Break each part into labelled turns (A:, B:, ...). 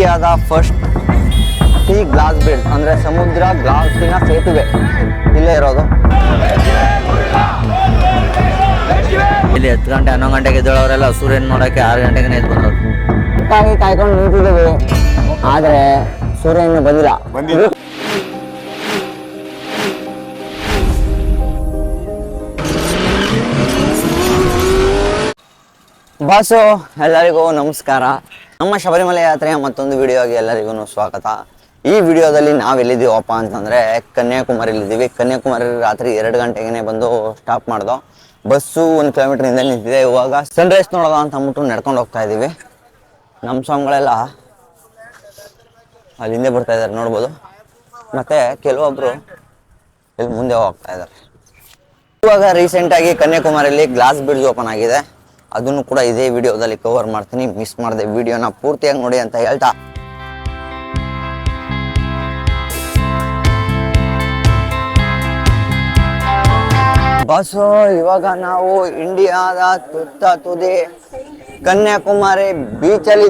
A: ಇಂಡಿಯಾದ first C glass bridge ಅಂದ್ರೆ ಸಮುದ್ರ ಗ್ಲಾಸಿನ ಸೇತುವೆ. ಇಲ್ಲೇ ಇರೋದು. ಇಲ್ಲಿ ಹತ್ತು ಗಂಟೆ ಹನ್ನೊಂದು ಗಂಟೆಗೆ ಎದ್ದೋಳವರೆಲ್ಲ ಸೂರ್ಯನ ನೋಡಕ್ಕೆ ಆರು ಗಂಟೆಗೆ ಎದ್ದು ಬಂದವರು. ಒಟ್ಟಾಗಿ ಕಾಯ್ಕೊಂಡು ನಿಂತಿದ್ದೀವಿ. ಆದರೆ ಸೂರ್ಯ ಇನ್ನೂ ಬಂದಿಲ್ಲ.
B: ಬಂದಿಲ್ಲ.
A: ಬಾಸು ಎಲ್ಲರಿಗೂ ನಮಸ್ಕಾರ. ನಮ್ಮ ಶಬರಿಮಲೆ ಯಾತ್ರೆಯ ಮತ್ತೊಂದು ವಿಡಿಯೋಗೆ ಎಲ್ಲರಿಗೂ ಸ್ವಾಗತ. ಈ ವಿಡಿಯೋದಲ್ಲಿ ನಾವೆಲ್ಲಿದ್ದೀವಪ್ಪ ಅಂತಂದ್ರೆ ಕನ್ಯಾಕುಮಾರಿಲಿದ್ದೀವಿ ಕನ್ಯಾಕುಮಾರಿ ರಾತ್ರಿ ಎರಡು ಗಂಟೆಗೆ ಬಂದು ಸ್ಟಾಪ್ ಮಾಡ್ದೋ. ಬಸ್ಸು ಒಂದು ಕಿಲೋಮೀಟರ್ ಹಿಂದೆ ನಿಂತಿದೆ. ಇವಾಗ ಸನ್ರೈಸ್ ನೋಡೋದ ಅಂತ ಅಂದ್ಬಿಟ್ಟು ನಡ್ಕೊಂಡು ಹೋಗ್ತಾ ಇದ್ದೀವಿ. ನಮ್ಮ ಸಾಂಗ್ಗಳೆಲ್ಲ ಅಲ್ಲಿ ಹಿಂದೆ ಬರ್ತಾ ಇದ್ದಾರೆ, ನೋಡ್ಬೋದು. ಮತ್ತೆ ಕೆಲವೊಬ್ಬರು ಇಲ್ಲಿ ಮುಂದೆ ಹೋಗ್ತಾ ಇದ್ದಾರೆ. ಇವಾಗ ರೀಸೆಂಟಾಗಿ ಕನ್ಯಾಕುಮಾರಿಯಲ್ಲಿ ಗ್ಲಾಸ್ ಬ್ರಿಡ್ಜ್ ಓಪನ್ ಆಗಿದೆ. ಅದನ್ನು ಕೂಡ ಇದೇ ವಿಡಿಯೋದಲ್ಲಿ ಕವರ್ ಮಾಡ್ತೀನಿ. ಮಿಸ್ ಮಾಡಿದೆ ವಿಡಿಯೋನ ಪೂರ್ತಿಯಾಗಿ ನೋಡಿ ಅಂತ ಹೇಳ್ತಾ. ಬಸ್ಸು ಇವಾಗ ನಾವು ಇಂಡಿಯಾದ ತುತ್ತ ತುದಿ ಕನ್ಯಾಕುಮಾರಿ ಬೀಚಲ್ಲಿ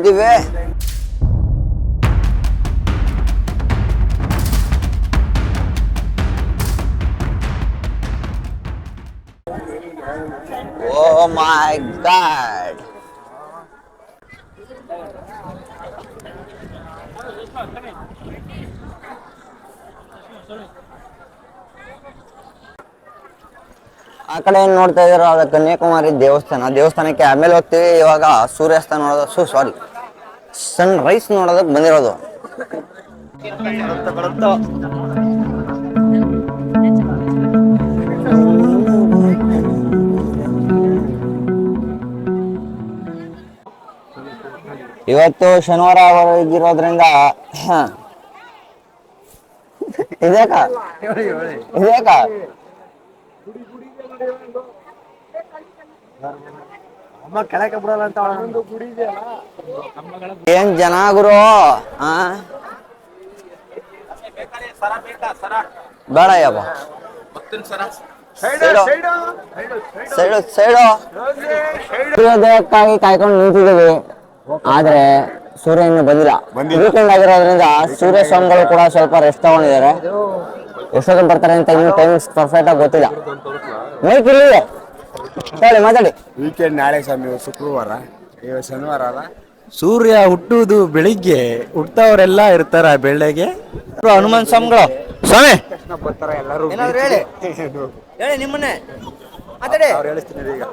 A: ಓ ಮೈ ಗಾಡ್ ಆ ಕಡೆ ಏನ್ ನೋಡ್ತಾ ಇದಾರೋ ಅದು ಕನ್ಯಾಕುಮಾರಿ ದೇವಸ್ಥಾನ. ದೇವಸ್ಥಾನಕ್ಕೆ ಆಮೇಲೆ ಹೋಗ್ತೀವಿ. ಇವಾಗ ಸೂರ್ಯಾಸ್ತ ನೋಡೋದು, ಸು ಸಾರಿ ಸನ್ ರೈಸ್ ನೋಡೋದಕ್ಕೆ ಬಂದಿರೋದು. ಇವತ್ತು ಶನಿವಾರ ಇರೋದ್ರಿಂದ ಇದೇಕ? ಇದೇಕ? ಏನ್ ಜನ ಗುರು? ಬೇಡ ಯಾವ ಸೈಡು ಸೈಡು ಸೈಡು ಕಾಯ್ಕೊಂಡು ನಿಂತಿದ್ದೀವಿ. ಆದ್ರೆ ಸೂರ್ಯ ಇನ್ನು ಬಂದಿಲ್ಲ. ವೀಕೆಂಡ್ ಆಗಿರೋದ್ರಿಂದ ಸೂರ್ಯ ಸ್ವಾಮಿಗಳು ಕೂಡ ಸ್ವಲ್ಪ ರೆಸ್ಟ್ ತಗೊಂಡಿದ್ದಾರೆ. ಎಷ್ಟೊತ್ತಿಗೆ ಬರ್ತಾರೆ ಅಂತ ಇನ್ನು ಟೈಮಿಂಗ್ಸ್ ಪರ್ಫೆಕ್ಟ್ ಆಗಿ ಗೊತ್ತಿಲ್ಲ. ಮೈಕ್ ಇಲ್ಲಿದೆ ಹೇಳಿ ಮಾತಾಡಿ.
B: ವೀಕೆಂಡ್ ನಾಳೆ ಸ್ವಾಮಿ ಶುಕ್ರವಾರ. ಇವತ್ತು ಶನಿವಾರ ಅಲ್ಲ?
C: ಸೂರ್ಯ ಹುಟ್ಟುವುದು ಬೆಳಿಗ್ಗೆ ಹುಟ್ಟವರೆಲ್ಲ ಇರ್ತಾರ ಬೆಳಗ್ಗೆ
A: ಹನುಮಾನ್ ಸ್ವಾಮಿಗಳು. ಸ್ವಾಮಿ!
B: ತಕ್ಷಣ ಬರ್ತಾರ ಎಲ್ಲರೂ.
A: ಹೇಳಿ. ಹೇಳಿ ನಿಮ್ಮನ್ನೇ. ಮಾತಾಡಿ
B: ಅವ್ರು ಹೇಳಿಸ್ತೀನಿ ಈಗ.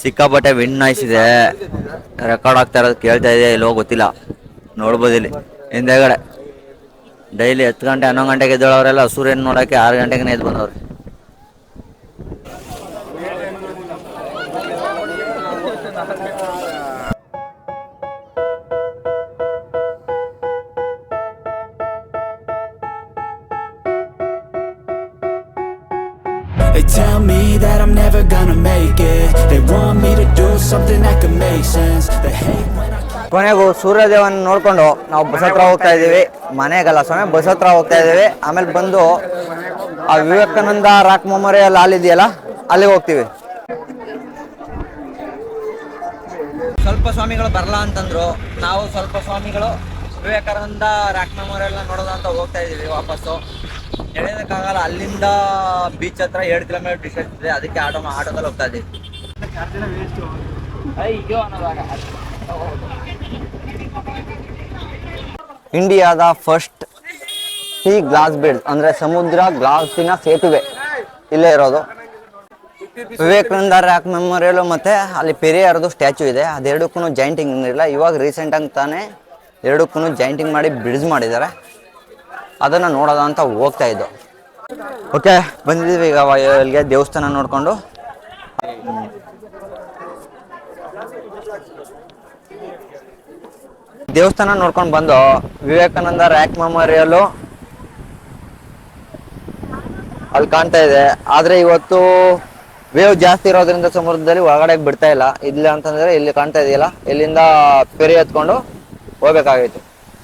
A: ಸಿಕ್ಕಾಪಟ್ಟೆ ವಿನ್ ನಾಯ್ಸ್ ಇದೆ. ರೆಕಾರ್ಡ್ ಆಗ್ತಾ ಇರೋದು ಕೇಳ್ತಾ ಇದೆ ಇಲ್ಲೋ ಗೊತ್ತಿಲ್ಲ. ನೋಡ್ಬೋದು ಇಲ್ಲಿ. ಹಿಂದೆಗಡೆ. ಡೈಲಿ ಹತ್ತು ಗಂಟೆ ಹನ್ನೊಂದು ಗಂಟೆಗೆ ಎದ್ದೇಳೋರೆಲ್ಲ ಸೂರ್ಯನ ನೋಡೋಕ್ಕೆ ಆರು ಗಂಟೆಗೆ ಎದ್ದು ಬಂದವ್ರು.
D: They tell me that I'm never gonna make it. They want me to do something that could make sense. They hate when I
A: ಕೊನೆಗೂ ಸೂರ್ಯದೇವನ್ ನೋಡ್ಕೊಂಡು ನಾವು ಬಸ್ ಹತ್ರ ಹೋಗ್ತಾ ಇದೀವಿ ಮನೆಗಲ್ಲ ಸ್ವಾಮಿ ಬಸ್ ಹತ್ರ ಹೋಗ್ತಾ ಇದೀವಿ ಆಮೇಲೆ ಬಂದು ಆ ವಿವೇಕಾನಂದ ರಾಕ್ ಮೆಮೋರಿಯಲ್ ಹಾಲ್ ಇದೆಯಲ್ಲ ಅಲ್ಲಿಗೆ ಹೋಗ್ತೀವಿ. ಸ್ವಲ್ಪ ಸ್ವಾಮಿಗಳು ಬರಲ್ಲ ಅಂತಂದ್ರು. ನಾವು ಸ್ವಲ್ಪ ಸ್ವಾಮಿಗಳು ವಿವೇಕಾನಂದ ರಾಕ್ ಮೆಮೋರಿಯಲ್ ನೋಡೋದು ಅಂತ ಹೋಗ್ತಾ ಇದೀವಿ ವಾಪಸ್ಸು. ನಡೆಯೋದಕ್ಕಾಗಲ್ಲ ಅಲ್ಲಿಂದ ಬೀಚ್ ಹತ್ರ ಎರಡು ಕಿಲೋಮೀಟರ್ ಡಿಸ್ಟೆನ್ಸ್ ಇದೆ. ಅದಕ್ಕೆ ಆಟೋ ಆಟೋದಲ್ಲಿ ಹೋಗ್ತಾ ಇದ್ದೀವಿ ಇಂಡಿಯಾದ ಫಸ್ಟ್ ಸಿ ಗ್ಲಾಸ್ ಬ್ರಿಡ್ಜ್ ಅಂದ್ರೆ ಸಮುದ್ರ ಗ್ಲಾಸಿನ ಸೇತುವೆ. ಇಲ್ಲೇ ಇರೋದು. ವಿವೇಕಾನಂದ ರ್ಯಾಕ್ ಮೆಮೋರಿಯಲ್ ಮತ್ತೆ ಅಲ್ಲಿ ಪೆರಿಯಾರದು ಸ್ಟ್ಯಾಚು ಇದೆ. ಅದೆರಡಕ್ಕೂ ಜಾಯಿಂಟಿಂಗ್ ಇರಲಿಲ್ಲ. ಇವಾಗ ರೀಸೆಂಟ್ ಆಗಿ ತಾನೇ ಎರಡಕ್ಕೂ ಜಾಯಿಂಟಿಂಗ್ ಮಾಡಿ ಬ್ರಿಡ್ಜ್ ಮಾಡಿದ್ದಾರೆ. ಅದನ್ನು ನೋಡೋದ ಅಂತ ಹೋಗ್ತಾ ಇದ್ದು. ಓಕೆ, ಬಂದಿದ್ದೀವಿ ಈಗ ಅಲ್ಲಿಗೆ ದೇವಸ್ಥಾನ ನೋಡಿಕೊಂಡು. ದೇವಸ್ಥಾನ ನೋಡ್ಕೊಂಡು ಬಂದು ವಿವೇಕಾನಂದ ರ್ಯಾಕ್ ಮೆಮೋರಿಯಲ್ಲು ಅಲ್ಲಿ ಕಾಣ್ತಾ ಇದೆ. ಆದ್ರೆ ಇವತ್ತು ವೇವ್ ಜಾಸ್ತಿ ಇರೋದ್ರಿಂದ ಸಮುದ್ರದಲ್ಲಿ ಒಳಗಡೆ ಬಿಡ್ತಾ ಇಲ್ಲ. ಇಲ್ಲ ಅಂತಂದ್ರೆ ಇಲ್ಲಿ ಕಾಣ್ತಾ ಇದೆಯಲ್ಲ, ಇಲ್ಲಿಂದ ಪೆರಿ ಎತ್ಕೊಂಡು ಹೋಗ್ಬೇಕಾಗಿತ್ತು.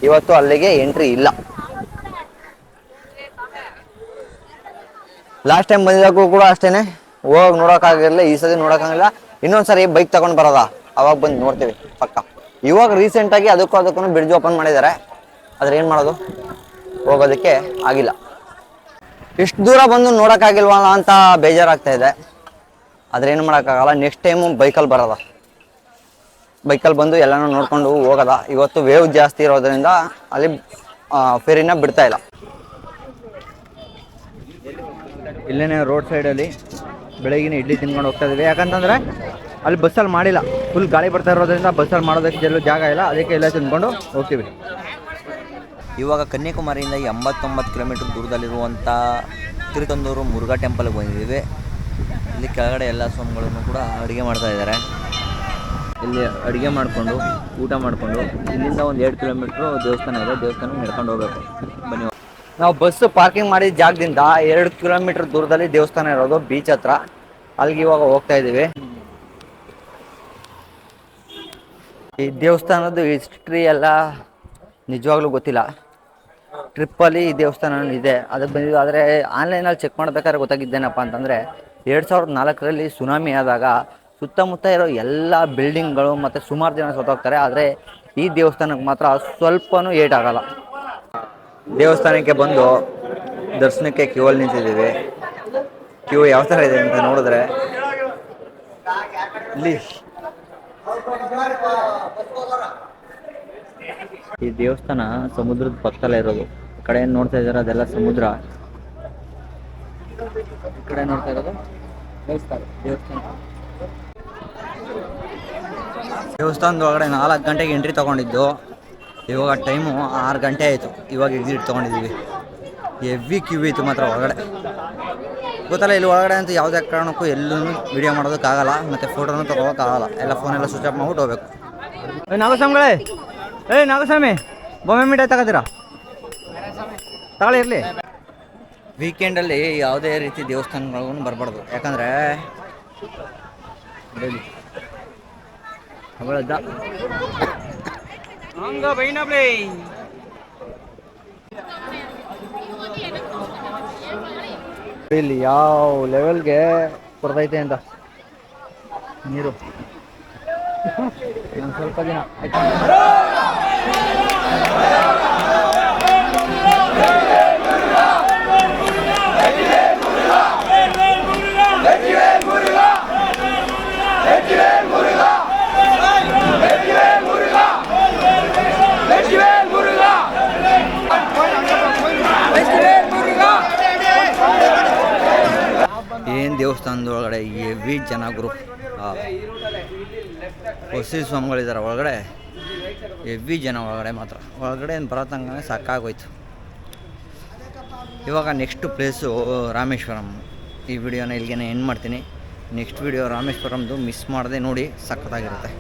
A: ಇವತ್ತು ಅಲ್ಲಿಗೆ ಎಂಟ್ರಿ ಇಲ್ಲ. ಲಾಸ್ಟ್ ಟೈಮ್ ಬಂದಿದ್ದಕ್ಕೂ ಕೂಡ ಅಷ್ಟೇನೆ. ಹೋಗಿ ನೋಡೋಕ್ಕಾಗಿರಲಿಲ್ಲ ಈ ಸತಿ ನೋಡೋಕ್ಕಾಗಿಲ್ಲ ಇನ್ನೊಂದ್ಸರಿ ಬೈಕ್ ತಗೊಂಡು ಬರೋದ? ಅವಾಗ ಬಂದು ನೋಡ್ತೀವಿ, ಪಕ್ಕ. ಇವಾಗ ರೀಸೆಂಟಾಗಿ ಅದಕ್ಕೂ ಅದಕ್ಕೂ ಬ್ರಿಡ್ಜ್ ಓಪನ್ ಮಾಡಿದ್ದಾರೆ. ಆದ್ರೆ ಏನು ಮಾಡೋದು? ಹೋಗೋದಕ್ಕೆ ಆಗಿಲ್ಲ. ಇಷ್ಟು ದೂರ ಬಂದು ನೋಡೋಕ್ಕಾಗಿಲ್ವಲ್ಲ ಅಂತ ಬೇಜಾರಾಗ್ತಾ ಇದೆ. ಆದ್ರೆ ಏನು ಮಾಡೋಕ್ಕಾಗಲ್ಲ ನೆಕ್ಸ್ಟ್ ಟೈಮು ಬೈಕಲ್ಲಿ ಬರೋದ? ಬೈಕಲ್ಲಿ ಬಂದು ಎಲ್ಲನೂ ನೋಡ್ಕೊಂಡು ಹೋಗೋದ? ಇವತ್ತು ವೇವ್ ಜಾಸ್ತಿ ಇರೋದ್ರಿಂದ ಅಲ್ಲಿ ಫೇರಿನ ಫೆರಿನ ಬಿಡ್ತಾ ಇಲ್ಲ. ಇಲ್ಲೇನೆ ರೋಡ್ ಸೈಡಲ್ಲಿ ಬೆಳಗಿನ ಇಡ್ಲಿ ತಿನ್ಕೊಂಡು ಹೋಗ್ತಾ ಇದ್ದೀವಿ. ಯಾಕಂತಂದ್ರೆ ಅಲ್ಲಿ ಬಸ್ಸಲ್ಲಿ ಮಾಡಿಲ್ಲ. ಫುಲ್ ಗಾಳಿ ಬರ್ತಾ ಇರೋದ್ರಿಂದ ಬಸ್ಸಲ್ಲಿ ಮಾಡೋದಕ್ಕೆ ಎಲ್ಲೂ ಜಾಗ ಇಲ್ಲ. ಅದಕ್ಕೆ ಎಲ್ಲ ತಿನ್ಕೊಂಡು ಹೋಗ್ತೀವಿ.
E: ಇವಾಗ ಕನ್ಯಾಕುಮಾರಿಯಿಂದ ಎಂಬತ್ತೊಂಬತ್ತು ಕಿಲೋಮೀಟರ್ ದೂರದಲ್ಲಿರುವಂಥ ತಿರುತಂದೂರು ಮುರುಘಾ ಟೆಂಪಲ್ಗೆ ಬಂದಿದ್ದೀವಿ. ಇಲ್ಲಿ ಕೆಳಗಡೆ ಎಲ್ಲ ಸ್ವಾಮಿಗಳನ್ನು ಕೂಡ ಅಡುಗೆ ಮಾಡ್ತಾ ಇದ್ದಾರೆ. ಇಲ್ಲಿ ಅಡುಗೆ ಮಾಡಿಕೊಂಡು ಊಟ ಮಾಡಿಕೊಂಡು ಇಲ್ಲಿಂದ ಒಂದು ಎರಡು ಕಿಲೋಮೀಟ್ರು ದೇವಸ್ಥಾನ ಇದೆ. ದೇವಸ್ಥಾನಕ್ಕೆ ನಡ್ಕೊಂಡು ಹೋಗಬೇಕು. ಬನ್ನಿ.
A: ನಾವು ಬಸ್ ಪಾರ್ಕಿಂಗ್ ಮಾಡಿದ ಜಾಗದಿಂದ ಎರಡು ಕಿಲೋಮೀಟರ್ ದೂರದಲ್ಲಿ ದೇವಸ್ಥಾನ ಇರೋದು ಬೀಚ್ ಹತ್ರ. ಅಲ್ಲಿಗೆ ಇವಾಗ ಹೋಗ್ತಾ ಇದ್ದೀವಿ. ಈ ದೇವಸ್ಥಾನದ ಹಿಸ್ಟ್ರಿ ಎಲ್ಲ ನಿಜವಾಗ್ಲೂ ಗೊತ್ತಿಲ್ಲ. ಟ್ರಿಪ್ಪಲ್ಲಿ ಈ ದೇವಸ್ಥಾನ ಇದೆ. ಅದಕ್ಕೆ ಬಂದಿದ್ದು ಆದರೆ ಆನ್ಲೈನಲ್ಲಿ ಚೆಕ್ ಮಾಡ್ಬೇಕಾದ್ರೆ ಗೊತ್ತಾಗಿದ್ದೇನಪ್ಪ ಅಂತಂದರೆ ಎರಡು ಸಾವಿರದ ನಾಲ್ಕರಲ್ಲಿ ಸುನಾಮಿ ಆದಾಗ ಸುತ್ತಮುತ್ತ ಇರೋ ಎಲ್ಲ ಬಿಲ್ಡಿಂಗ್ಗಳು ಮತ್ತು ಸುಮಾರು ಜನ ಸತ್ತೋಗ್ತಾರೆ. ಆದರೆ ಈ ದೇವಸ್ಥಾನಕ್ಕೆ ಮಾತ್ರ ಸ್ವಲ್ಪನೂ ಏಟಾಗಲ್ಲ. ದೇವಸ್ಥಾನಕ್ಕೆ ಬಂದು ದರ್ಶನಕ್ಕೆ ಕ್ಯೂ ಅಲ್ಲಿ ನಿಂತಿದ್ದೀವಿ. ಕ್ಯೂ ಯಾವ ಥರ ಇದೆ ಅಂತ ನೋಡಿದ್ರೆ ಇಲ್ಲಿ ಈ ದೇವಸ್ಥಾನ ಸಮುದ್ರದ ಪಕ್ಕದಲ್ಲೇ ಇರೋದು. ಈ ಕಡೆ ಏನ್ ನೋಡ್ತಾ ಇದಾರೆ? ಅದೆಲ್ಲ ಸಮುದ್ರ. ಈ ಕಡೆ ನೋಡ್ತಾ ಇರೋದು ದೇವಸ್ಥಾನ. ದೇವಸ್ಥಾನ. ದೇವಸ್ಥಾನದ ಒಳಗಡೆ ನಾಲ್ಕು ಗಂಟೆಗೆ ಎಂಟ್ರಿ ತಗೊಂಡಿದ್ದು. ಇವಾಗ ಟೈಮು ಆರು ಗಂಟೆ ಆಯಿತು. ಇವಾಗ ಎಕ್ಸಿಟ್ ತೊಗೊಂಡಿದ್ದೀವಿ. ಹೆವಿ ಕ್ಯೂ ಇತ್ತು ಮಾತ್ರ ಒಳಗಡೆ. ಗೊತ್ತಲ್ಲ ಇಲ್ಲಿ ಒಳಗಡೆ ಅಂತ ಯಾವುದೇ ಕಾರಣಕ್ಕೂ ಎಲ್ಲೂ ವಿಡಿಯೋ ಮಾಡೋದಕ್ಕಾಗಲ್ಲ. ಮತ್ತು ಫೋಟೋನು ತೊಗೋಬೇಕಾಗಲ್ಲ ಎಲ್ಲ ಫೋನೆಲ್ಲ ಸ್ವಿಚ್ ಆಫ್ ಮಾಡ್ಬಿಟ್ಟು ಹೋಗ್ಬೇಕು. ಏ ನಾಗಸ್ವಾಮಿಗಳೇ! ಏಯ್ ನಾಗಸ್ವಾಮಿ ಬೊಮ್ಮೆ ಮಿಠಾಯಿ ತಗೋತೀರಾ? ತಗೊಳ್ಳಿ ಇರಲಿ. ವೀಕೆಂಡಲ್ಲಿ ಯಾವುದೇ ರೀತಿ ದೇವಸ್ಥಾನಗಳಿಗೂ ಬರಬಾರ್ದು. ಯಾಕಂದರೆ ಅವಳದ್ದ. ಇಲ್ಲಿ ಯಾವ ಲೆವೆಲ್ಗೆ ಕೊಡ್ತೈತೆ ಅಂತ? ನೀರು. ಸ್ವಲ್ಪ ದಿನ. ದೇವಸ್ಥಾನದ ಒಳಗಡೆ ಹೆವಿ ಜನ ಗ್ರೂಪ್ ಹೊಸ ಸ್ವಾಮಿಗಳಿದ್ದಾರೆ. ಒಳಗಡೆ ಹೆವಿ ಜನ ಒಳಗಡೆ ಮಾತ್ರ. ಒಳಗಡೆ ಏನು ಬರತ್ತಂಗೆ ಸಾಕಾಗೋಯ್ತು. ಇವಾಗ ನೆಕ್ಸ್ಟ್ ಪ್ಲೇಸು ರಾಮೇಶ್ವರಂ. ಈ ವಿಡಿಯೋನ ಇಲ್ಲಿಗೆ ಎಂಡ್ ಮಾಡ್ತೀನಿ. ನೆಕ್ಸ್ಟ್ ವಿಡಿಯೋ ರಾಮೇಶ್ವರಂದು ಮಿಸ್ ಮಾಡದೆ ನೋಡಿ ಸಖತ್ತಾಗಿರುತ್ತೆ.